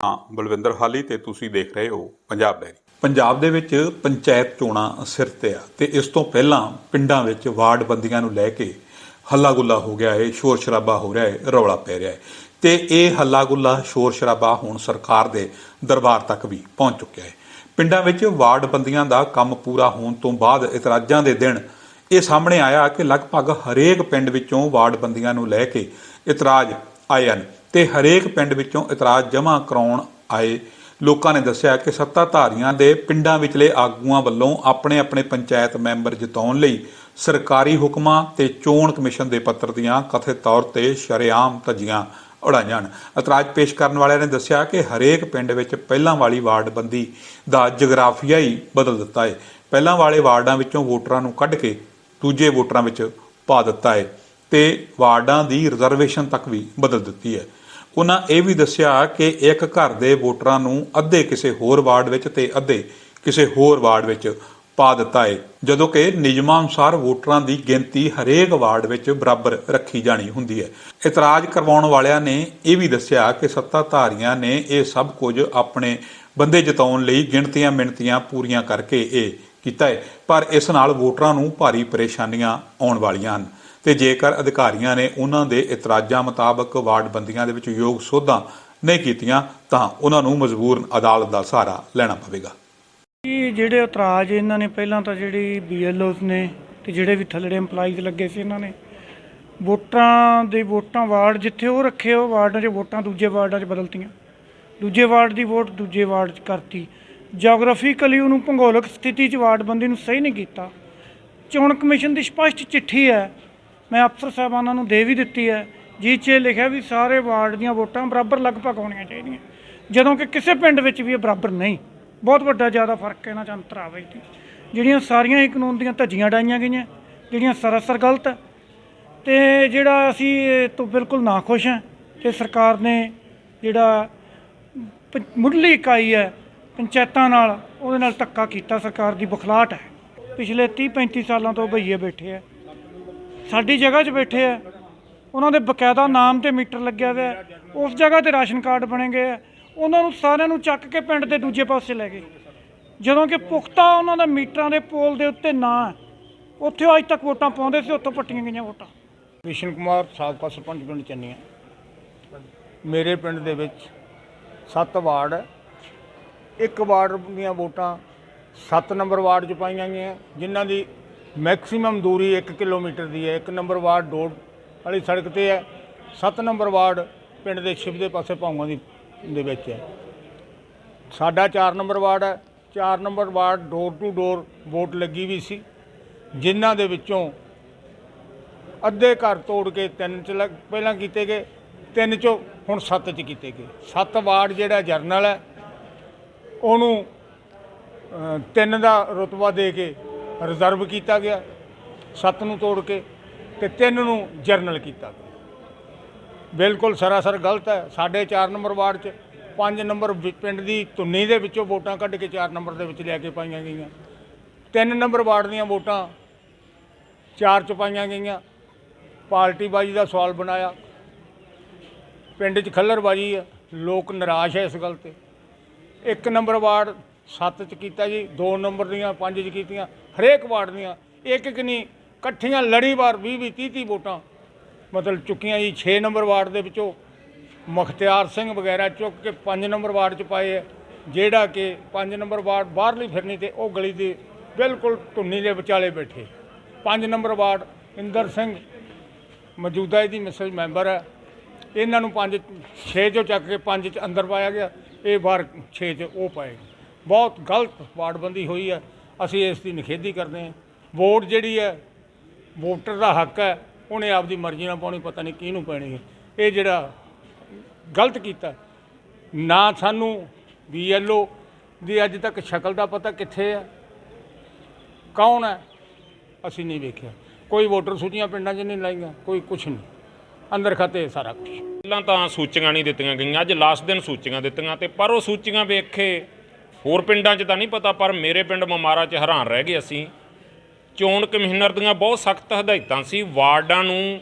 ਹਾਂ, ਬਲਵਿੰਦਰ, ਹਾਲੀ ਤੇ ਤੁਸੀਂ ਦੇਖ ਰਹੇ ਹੋ ਪੰਜਾਬ ਡੈਰੀ ਪੰਜਾਬ ਦੇ ਵਿੱਚ ਪੰਚਾਇਤ ਚੋਣਾਂ ਸਿਰ ਤੇ ਆ ਤੇ ਇਸ ਤੋਂ ਪਹਿਲਾਂ ਪਿੰਡਾਂ ਵਿੱਚ ਵਾਰਡ ਬੰਦੀਆਂ ਨੂੰ ਲੈ ਕੇ ਹੱਲਾ ਗੁੱਲਾ ਹੋ ਗਿਆ ਹੈ ਸ਼ੋਰ ਸ਼ਰਾਬਾ ਹੋ ਰਿਹਾ ਹੈ ਰੌਲਾ ਪੈ ਰਿਹਾ ਹੈ ਤੇ ਇਹ ਹੱਲਾ ਗੁੱਲਾ ਸ਼ੋਰ ਸ਼ਰਾਬਾ ਹੁਣ ਸਰਕਾਰ ਦੇ ਦਰਬਾਰ ਤੱਕ ਵੀ ਪਹੁੰਚ ਚੁੱਕਿਆ ਹੈ ਪਿੰਡਾਂ ਵਿੱਚ ਵਾਰਡ ਬੰਦੀਆਂ ਦਾ ਕੰਮ ਪੂਰਾ ਹੋਣ ਤੋਂ ਬਾਅਦ ਇਤਰਾਜ਼ਾਂ ਦੇ ਦਿਨ ਇਹ ਸਾਹਮਣੇ ਆਇਆ ਕਿ ਲਗਭਗ ਹਰੇਕ ਪਿੰਡ ਵਿੱਚੋਂ ਵਾਰਡ ਬੰਦੀਆਂ ਨੂੰ ਲੈ ਕੇ ਇਤਰਾਜ਼ ਆਏ ਹਨ। ਤੇ ਹਰੇਕ ਪਿੰਡ ਵਿੱਚੋਂ ਇਤਰਾਜ਼ ਜਮ੍ਹਾਂ ਕਰਾਉਣ ਆਏ। ਲੋਕਾਂ ਨੇ ਦੱਸਿਆ ਕਿ ਸੱਤਾਧਾਰੀਆਂ ਦੇ ਪਿੰਡਾਂ ਵਿਚਲੇ ਆਗੂਆਂ ਵੱਲੋਂ ਆਪਣੇ ਆਪਣੇ ਪੰਚਾਇਤ ਮੈਂਬਰ ਜਿਤਾਉਣ ਲਈ ਸਰਕਾਰੀ ਹੁਕਮਾਂ ਤੇ ਚੋਣ ਕਮਿਸ਼ਨ ਦੇ ਪੱਤਰ ਦੀਆਂ ਕਥਿਤ ਤੌਰ ਤੇ ਸ਼ਰੇਆਮ ਧੱਜੀਆਂ ਉਡਾਈਆਂ ਹਨ ਇਤਰਾਜ਼ ਪੇਸ਼ ਕਰਨ ਵਾਲਿਆਂ ਨੇ ਦੱਸਿਆ ਕਿ ਹਰੇਕ ਪਿੰਡ ਵਿੱਚ ਪਹਿਲਾਂ ਵਾਲੀ ਵਾਰਡਬੰਦੀ ਦਾ ਜਗਰਾਫੀਆ ਹੀ ਬਦਲ ਦਿੱਤਾ ਹੈ। ਪਹਿਲਾਂ ਵਾਲੇ ਵਾਰਡਾਂ ਵਿੱਚੋਂ ਵੋਟਰਾਂ ਨੂੰ ਕੱਢ ਕੇ ਦੂਜੇ ਵੋਟਰਾਂ ਵਿੱਚ ਪਾ ਦਿੱਤਾ ਹੈ। ਤੇ ਵਾਰਡਾਂ ਦੀ ਰਿਜ਼ਰਵੇਸ਼ਨ ਤੱਕ ਵੀ ਬਦਲ ਦਿੱਤੀ ਹੈ। ਉਹਨਾਂ ਇਹ ਵੀ ਦੱਸਿਆ ਕਿ ਇੱਕ ਘਰ ਦੇ ਵੋਟਰਾਂ ਨੂੰ ਅੱਧੇ ਕਿਸੇ ਹੋਰ ਵਾਰਡ ਵਿੱਚ ਤੇ ਅੱਧੇ ਕਿਸੇ ਹੋਰ ਵਾਰਡ ਵਿੱਚ ਪਾ ਦਿੱਤਾ ਹੈ ਜਦੋਂ ਕਿ ਨਿਯਮਾਂ ਅਨੁਸਾਰ ਵੋਟਰਾਂ ਦੀ ਗਿਣਤੀ ਹਰੇਕ ਵਾਰਡ ਵਿੱਚ ਬਰਾਬਰ ਰੱਖੀ ਜਾਣੀ ਹੁੰਦੀ ਹੈ। ਇਤਰਾਜ਼ ਕਰਵਾਉਣ ਵਾਲਿਆਂ ਨੇ ਇਹ ਵੀ ਦੱਸਿਆ ਕਿ ਸੱਤਾਧਾਰੀਆਂ ਨੇ ਇਹ ਸਭ ਕੁਝ ਆਪਣੇ ਬੰਦੇ ਜਿਤਾਉਣ ਲਈ ਗਿਣਤੀਆਂ ਮਿਣਤੀਆਂ ਪੂਰੀਆਂ ਕਰਕੇ ਇਹ ਕੀਤਾ ਹੈ। ਪਰ ਇਸ ਨਾਲ ਵੋਟਰਾਂ ਨੂੰ ਭਾਰੀ ਪਰੇਸ਼ਾਨੀਆਂ ਆਉਣ ਵਾਲੀਆਂ ਹਨ। ਤੇ ਜੇਕਰ ਅਧਿਕਾਰੀਆਂ ਨੇ ਉਹਨਾਂ ਦੇ ਇਤਰਾਜ਼ਾਂ ਮੁਤਾਬਕ ਵਾਰਡ ਬੰਦੀਆਂ ਦੇ ਵਿੱਚ ਯੋਗ ਸੋਧਾਂ ਨਹੀਂ ਕੀਤੀਆਂ, ਤਾਂ ਉਹਨਾਂ ਨੂੰ ਮਜਬੂਰਨ ਅਦਾਲਤ ਦਾ ਸਹਾਰਾ ਲੈਣਾ ਪਵੇਗਾ। ਇਹ ਜਿਹੜੇ ਇਤਰਾਜ਼ ਇਹਨਾਂ ਨੇ, ਪਹਿਲਾਂ ਤਾਂ ਜਿਹੜੀ ਬੀਐਲਓਸ ਨੇ ਤੇ ਜਿਹੜੇ ਵੀ ਥੱਲੜੇ EMPLOYEES ਲੱਗੇ ਸੀ ਇਹਨਾਂ ਨੇ ਵੋਟਾਂ ਦੇ ਵੋਟਾਂ ਵਾਰਡ ਜਿੱਥੇ ਉਹ ਰੱਖੇ, ਉਹ ਵਾਰਡਾਂ 'ਚ ਵੋਟਾਂ ਦੂਜੇ ਵਾਰਡਾਂ 'ਚ ਬਦਲਤੀਆਂ। ਦੂਜੇ ਵਾਰਡ ਦੀ ਵੋਟ ਦੂਜੇ ਵਾਰਡ 'ਚ ਕਰਤੀ। ਜੀਓਗ੍ਰਾਫੀਕਲੀ ਉਹਨੂੰ ਭੂਗੋਲਿਕ ਸਥਿਤੀ 'ਚ ਵਾਰਡਬੰਦੀ ਨੂੰ ਸਹੀ ਨਹੀਂ ਕੀਤਾ। ਚੋਣ ਕਮਿਸ਼ਨ ਦੀ ਸਪਸ਼ਟ ਚਿੱਠੀ ਹੈ, ਮੈਂ ਅਫਸਰ ਸਾਹਿਬਾਨਾਂ ਨੂੰ ਦੇ ਵੀ ਦਿੱਤੀ ਹੈ ਜਿਸ 'ਚ ਇਹ ਲਿਖਿਆ ਵੀ ਸਾਰੇ ਵਾਰਡ ਦੀਆਂ ਵੋਟਾਂ ਬਰਾਬਰ ਲਗਭਗ ਹੋਣੀਆਂ ਚਾਹੀਦੀਆਂ। ਜਦੋਂ ਕਿ ਕਿਸੇ ਪਿੰਡ ਵਿੱਚ ਵੀ ਇਹ ਬਰਾਬਰ ਨਹੀਂ। ਬਹੁਤ ਵੱਡਾ ਜ਼ਿਆਦਾ ਫ਼ਰਕ ਇਹਨਾਂ 'ਚ ਅੰਤਰ ਆਵੇ ਜੀ। ਜਿਹੜੀਆਂ ਸਾਰੀਆਂ ਹੀ ਕਾਨੂੰਨ ਦੀਆਂ ਧੱਜੀਆਂ ਡਾਈਆਂ ਗਈਆਂ, ਜਿਹੜੀਆਂ ਸਰਾਸਰ ਗਲਤ ਹੈ, ਤੇ ਜਿਹੜਾ ਅਸੀਂ ਇਹ ਤੋਂ ਬਿਲਕੁਲ ਨਾਖੁਸ਼ ਹਾਂ, ਤੇ ਸਰਕਾਰ ਨੇ ਜਿਹੜਾ ਮੁੱਢਲੀ ਇਕਾਈ ਹੈ ਪੰਚਾਇਤਾਂ ਨਾਲ, ਉਹਦੇ ਨਾਲ ਧੱਕਾ ਕੀਤਾ ਸਰਕਾਰ ਦੀ ਬੁਖਲਾਟ ਹੈ। ਪਿਛਲੇ 30 35 ਸਾਲਾਂ ਤੋਂ ਭਈਏ ਬੈਠੇ ਆ। ਸਾਡੀ ਜਗ੍ਹਾ 'ਚ ਬੈਠੇ ਆ। ਉਹਨਾਂ ਦੇ ਬਕਾਇਦਾ ਨਾਮ ਤੇ ਮੀਟਰ ਲੱਗਿਆ ਹੋਇਆ ਉਸ ਜਗ੍ਹਾ ਤੇ ਰਾਸ਼ਨ ਕਾਰਡ ਬਣੇ ਗਏ ਆ। ਉਹਨਾਂ ਨੂੰ ਸਾਰਿਆਂ ਨੂੰ ਚੱਕ ਕੇ ਪਿੰਡ ਦੇ ਦੂਜੇ ਪਾਸੇ ਲੈ ਗਏ। ਜਦੋਂ ਕਿ ਪੁਖਤਾ ਉਹਨਾਂ ਦਾ ਮੀਟਰਾਂ ਦੇ ਪੋਲ ਦੇ ਉੱਤੇ ਨਾਂ ਹੈ, ਉੱਥੇ ਅੱਜ ਤੱਕ ਵੋਟਾਂ ਪਾਉਂਦੇ ਸੀ, ਉੱਥੋਂ ਪੱਟੀਆਂ ਗਈਆਂ ਵੋਟਾਂ। ਕ੍ਰਿਸ਼ਨ ਕੁਮਾਰ, ਸਾਬਕਾ ਸਰਪੰਚ ਪਿੰਡ ਚੰਨੀਆਂ। ਮੇਰੇ ਪਿੰਡ ਦੇ ਵਿੱਚ 7 ਵਾਰਡ ਹੈ। ਇੱਕ ਵਾਰਡ ਦੀਆਂ ਵੋਟਾਂ 7 ਨੰਬਰ ਵਾਰਡ 'ਚ ਪਾਈਆਂ ਗਈਆਂ, ਜਿਨ੍ਹਾਂ ਦੀ ਮੈਕਸਿਮਮ ਦੂਰੀ 1 ਕਿਲੋਮੀਟਰ ਦੀ ਹੈ। ਇੱਕ ਨੰਬਰ ਵਾਰਡ ਡੋੜ ਵਾਲੀ ਸੜਕ ਤੇ ਹੈ 7 ਨੰਬਰ ਵਾਰਡ ਪਿੰਡ ਦੇ ਸ਼ਿਵ ਦੇ ਪਾਸੇ ਭਾਊਆਂ ਦੀ, ਦੇ ਵਿੱਚ ਹੈ। ਸਾਡਾ 4 ਨੰਬਰ ਵਾਰਡ ਹੈ। 4 number ward door to door vote ਲੱਗੀ ਵੀ ਸੀ, ਜਿਨ੍ਹਾਂ ਦੇ ਵਿੱਚੋਂ ਅੱਧੇ ਘਰ ਤੋੜ ਕੇ ਤਿੰਨ ਚ ਲੱਗ- ਪਹਿਲਾਂ ਕੀਤੇ ਗਏ, ਤਿੰਨ ਚੋਂ ਹੁਣ ਸੱਤ ਚ ਕੀਤੇ ਗਏ। ਸੱਤ ਵਾਰਡ ਜਿਹੜਾ ਜਰਨਲ ਹੈ ਉਹਨੂੰ ਤਿੰਨ ਦਾ ਰੁਤਬਾ ਦੇ ਕੇ ਰਿਜ਼ਰਵ ਕੀਤਾ ਗਿਆ, ਸੱਤ ਨੂੰ ਤੋੜ ਕੇ ਤੇ ਤਿੰਨ ਨੂੰ ਜਰਨਲ ਕੀਤਾ ਗਿਆ। ਬਿਲਕੁਲ ਸਰਾਸਰ ਗਲਤ ਹੈ। ਸਾਡੇ 4 ਨੰਬਰ ਵਾਰਡ 'ਚ 5 ਨੰਬਰ ਪਿੰਡ ਦੀ ਧੁੰਨੀ ਦੇ ਵਿੱਚੋਂ ਵੋਟਾਂ ਕੱਢ ਕੇ 4 ਨੰਬਰ ਦੇ ਵਿੱਚ ਲੈ ਕੇ ਪਾਈਆਂ ਗਈਆਂ। 3 ਨੰਬਰ ਵਾਰਡ ਦੀਆਂ ਵੋਟਾਂ 4 ਚ ਪਾਈਆਂ ਗਈਆਂ। ਪਾਰਟੀਬਾਜ਼ੀ ਦਾ ਸਵਾਲ ਬਣਾਇਆ। ਪਿੰਡ 'ਚ ਖੱਲਰਬਾਜ਼ੀ ਹੈ। ਲੋਕ ਨਿਰਾਸ਼ ਹੈ ਇਸ ਗੱਲ ਤੇ। ਇੱਕ ਨੰਬਰ ਵਾਰਡ 7 ਚ ਕੀਤਾ ਜੀ 2 ਨੰਬਰ ਦੀਆਂ 5 ਚ ਕੀਤੀਆਂ, ਹਰੇਕ ਵਾਰਡ ਦੀਆਂ। ਇੱਕ ਇੱਕ ਨਹੀਂ, ਇਕੱਠੀਆਂ ਲੜੀਵਾਰ 20 20 30 30 ਵੋਟਾਂ। ਮਤਲਬ ਚੁੱਕੀਆਂ ਜੀ 6 ਨੰਬਰ ਵਾਰਡ ਦੇ ਵਿੱਚੋਂ ਮੁਖਤਿਆਰ ਸਿੰਘ ਵਗੈਰਾ ਚੁੱਕ ਕੇ 5 ਨੰਬਰ ਵਾਰਡ 'ਚ ਪਾਏ ਹੈ ਜਿਹੜਾ ਕਿ 5 ਨੰਬਰ ਵਾਰਡ ਬਾਹਰਲੀ ਫਿਰਨੀ ਤੇ ਉਹ ਗਲੀ ਦੇ ਬਿਲਕੁਲ ਧੁੰਨੀ ਦੇ ਵਿਚਾਲੇ ਬੈਠੇ। 5 ਨੰਬਰ ਵਾਰਡ ਇੰਦਰ ਸਿੰਘ ਮੌਜੂਦਾ ਇਹਦੀ ਮਿਸਜ ਮੈਂਬਰ ਹੈ। ਇਹਨਾਂ ਨੂੰ 5 6 ਚੋਂ ਚੱਕ ਕੇ 5 ਚ ਅੰਦਰ ਪਾਇਆ ਗਿਆ। ਇਹ ਵਾਰ 6 ਚ ਉਹ ਪਾਏ। ਬਹੁਤ ਗਲਤ ਵਾਰਡਬੰਦੀ ਹੋਈ ਹੈ। ਅਸੀਂ ਇਸ ਦੀ ਨਿਖੇਧੀ ਕਰਦੇ ਹਾਂ। ਵੋਟ ਜਿਹੜੀ ਹੈ, ਵੋਟਰ ਦਾ ਹੱਕ ਹੈ। ਉਹਨੇ ਆਪਦੀ ਮਰਜ਼ੀ ਨਾਲ ਪਾਉਣੀ, ਪਤਾ ਨਹੀਂ ਕਿਹਨੂੰ ਪੈਣੀ ਹੈ। ਇਹ ਜਿਹੜਾ ਗਲਤ ਕੀਤਾ। ਨਾ ਸਾਨੂੰ ਬੀਐਲਓ ਦੀ ਅੱਜ ਤੱਕ ਸ਼ਕਲ ਦਾ ਪਤਾ ਕਿੱਥੇ ਹੈ। ਕੌਣ ਹੈ? ਅਸੀਂ ਨਹੀਂ ਵੇਖਿਆ। ਕੋਈ ਵੋਟਰ ਸੂਚੀਆਂ ਪਿੰਡਾਂ 'ਚ ਨਹੀਂ ਲਾਈਆਂ, ਕੋਈ ਕੁਛ ਨਹੀਂ। ਅੰਦਰ ਖਾਤੇ ਸਾਰਾ ਕੁਛ। ਪਹਿਲਾਂ ਤਾਂ ਸੂਚੀਆਂ ਨਹੀਂ ਦਿੱਤੀਆਂ ਗਈਆਂ, ਅੱਜ ਲਾਸਟ ਦਿਨ ਸੂਚੀਆਂ ਦਿੱਤੀਆਂ ਤੇ ਪਰ ਉਹ ਸੂਚੀਆਂ ਵੇਖੇ। ਹੋਰ ਪਿੰਡਾਂ 'ਚ ਤਾਂ ਨਹੀਂ ਪਤਾ, ਪਰ ਮੇਰੇ ਪਿੰਡ ਮਮਾਰਾ 'ਚ ਹੈਰਾਨ ਰਹਿ ਗਏ ਅਸੀਂ। ਚੋਣ ਕਮਿਸ਼ਨਰ ਦੀਆਂ ਬਹੁਤ ਸਖਤ ਹਦਾਇਤਾਂ ਸੀ। ਵਾਰਡਾਂ ਨੂੰ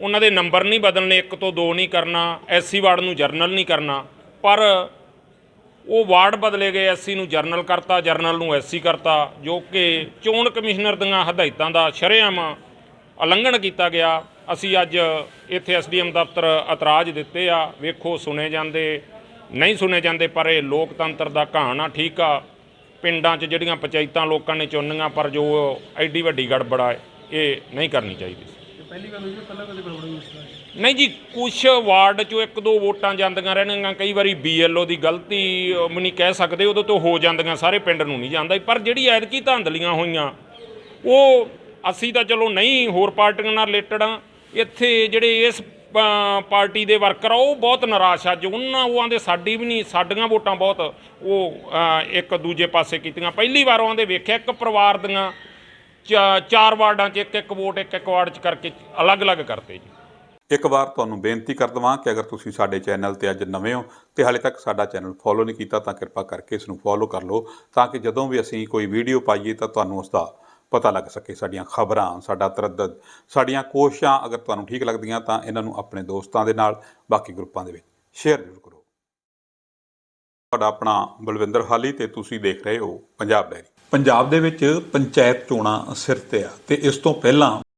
ਉਹਨਾਂ ਦੇ ਨੰਬਰ ਨਹੀਂ ਬਦਲਣੇ, ਇੱਕ ਤੋਂ ਦੋ ਨਹੀਂ ਕਰਨਾ ਐਸਸੀ ਵਾਰਡ ਨੂੰ ਜਰਨਲ ਨਹੀਂ ਕਰਨਾ। ਪਰ ਉਹ ਵਾਰਡ ਬਦਲੇ ਗਏ ਐਸਸੀ ਨੂੰ ਜਰਨਲ ਕਰਤਾ, ਜਰਨਲ ਨੂੰ ਐਸਸੀ ਕਰਤਾ, ਜੋ ਕਿ ਚੋਣ ਕਮਿਸ਼ਨਰ ਦੀਆਂ ਹਦਾਇਤਾਂ ਦਾ ਸ਼ਰੇਆਮ ਉਲੰਘਣ ਕੀਤਾ ਗਿਆ। ਅਸੀਂ ਅੱਜ ਇੱਥੇ ਐਸਡੀਐਮ ਦਫ਼ਤਰ ਇਤਰਾਜ਼ ਦਿੱਤੇ ਆ। ਵੇਖੋ ਸੁਣੇ ਜਾਂਦੇ ਨਹੀਂ ਸੁਣੇ ਜਾਂਦੇ ਪਰ ਇਹ ਲੋਕਤੰਤਰ ਦਾ ਕਹਾਣ ਆ ਠੀਕ ਆ। ਪਿੰਡਾਂ 'ਚ ਜਿਹੜੀਆਂ ਪੰਚਾਇਤਾਂ ਲੋਕਾਂ ਨੇ ਚੁਣਨੀਆਂ ਪਰ ਜੋ ਐਡੀ ਵੱਡੀ ਗੜਬੜ ਆ ਇਹ ਨਹੀਂ ਕਰਨੀ ਚਾਹੀਦੀ। ਨਹੀਂ ਜੀ ਕੁਛ ਵਾਰਡ 'ਚੋਂ ਇੱਕ ਦੋ ਵੋਟਾਂ ਜਾਂਦੀਆਂ ਰਹਿਣਗੀਆਂ ਕਈ ਵਾਰੀ ਬੀਐਲਓ ਦੀ ਗਲਤੀ ਨਹੀਂ ਕਹਿ ਸਕਦੇ ਉਦੋਂ ਤੋਂ ਹੋ ਜਾਂਦੀਆਂ ਸਾਰੇ ਪਿੰਡ ਨੂੰ ਨਹੀਂ ਜਾਂਦਾ। ਪਰ ਜਿਹੜੀ ਐਤਕੀ ਧਾਂਦਲੀਆਂ ਹੋਈਆਂ ਉਹ ਅਸੀਂ ਤਾਂ ਚਲੋ ਨਹੀਂ ਹੋਰ ਪਾਰਟੀਆਂ ਨਾਲ ਰਿਲੇਟਡ ਆ ਇੱਥੇ ਜਿਹੜੇ ਇਸ ਪਾਰਟੀ ਦੇ ਵਰਕਰ ਆ, ਉਹ ਬਹੁਤ ਨਿਰਾਸ਼ ਆ। ਜੋ ਉਹਨਾਂ ਉਹ ਦੇ ਸਾਡੀ ਵੀ ਨਹੀਂ, ਸਾਡੀਆਂ ਵੋਟਾਂ ਬਹੁਤ ਉਹ ਇੱਕ ਦੂਜੇ ਪਾਸੇ ਕੀਤੀਆਂ। ਪਹਿਲੀ ਵਾਰ ਉਹਨਾਂ ਦੇ ਵੇਖਿਆ ਇੱਕ ਪਰਿਵਾਰ ਦੀਆਂ ਚਾਰ ਵਾਰਡਾਂ 'ਚ ਇੱਕ ਇੱਕ ਵੋਟ, ਇੱਕ ਇੱਕ ਵਾਰਡ 'ਚ ਕਰਕੇ ਅਲੱਗ-ਅਲੱਗ ਕਰਤੇ ਜੀ। ਇੱਕ ਵਾਰ ਤੁਹਾਨੂੰ ਬੇਨਤੀ ਕਰ ਦਵਾਂ ਕਿ ਅਗਰ ਤੁਸੀਂ ਸਾਡੇ ਚੈਨਲ ਤੇ ਅੱਜ ਨਵੇਂ ਹੋ ਤੇ ਹਾਲੇ ਤੱਕ ਸਾਡਾ ਚੈਨਲ ਫੋਲੋ ਨਹੀਂ ਕੀਤਾ ਤਾਂ ਕਿਰਪਾ ਕਰਕੇ ਇਸ ਨੂੰ ਫੋਲੋ ਕਰ ਲਓ ਤਾਂ ਕਿ ਜਦੋਂ ਵੀ ਅਸੀਂ ਕੋਈ ਵੀਡੀਓ ਪਾਈਏ ਤਾਂ ਤੁਹਾਨੂੰ ਉਸ ਦਾ ਪਤਾ ਲੱਗ ਸਕੇ ਸਾਡੀਆਂ ਖਬਰਾਂ, ਸਾਡਾ ਤਰੱਦਦ, ਸਾਡੀਆਂ ਕੋਸ਼ਿਸ਼ਾਂ ਅਗਰ ਤੁਹਾਨੂੰ ਠੀਕ ਲੱਗਦੀਆਂ ਤਾਂ ਇਹਨਾਂ ਨੂੰ ਆਪਣੇ ਦੋਸਤਾਂ ਦੇ ਨਾਲ, ਬਾਕੀ ਗਰੁੱਪਾਂ ਦੇ ਵਿੱਚ ਸ਼ੇਅਰ ਜ਼ਰੂਰ ਕਰੋ। ਤੁਹਾਡਾ ਆਪਣਾ ਬਲਵਿੰਦਰ ਹਾਲੀ ਤੇ ਤੁਸੀਂ ਦੇਖ ਰਹੇ ਹੋ ਪੰਜਾਬ ਡੈਰੀ। ਪੰਜਾਬ ਦੇ ਵਿੱਚ ਪੰਚਾਇਤ ਚੋਣਾਂ ਸਿਰ ਤੇ ਆ ਤੇ ਇਸ ਤੋਂ ਪਹਿਲਾਂ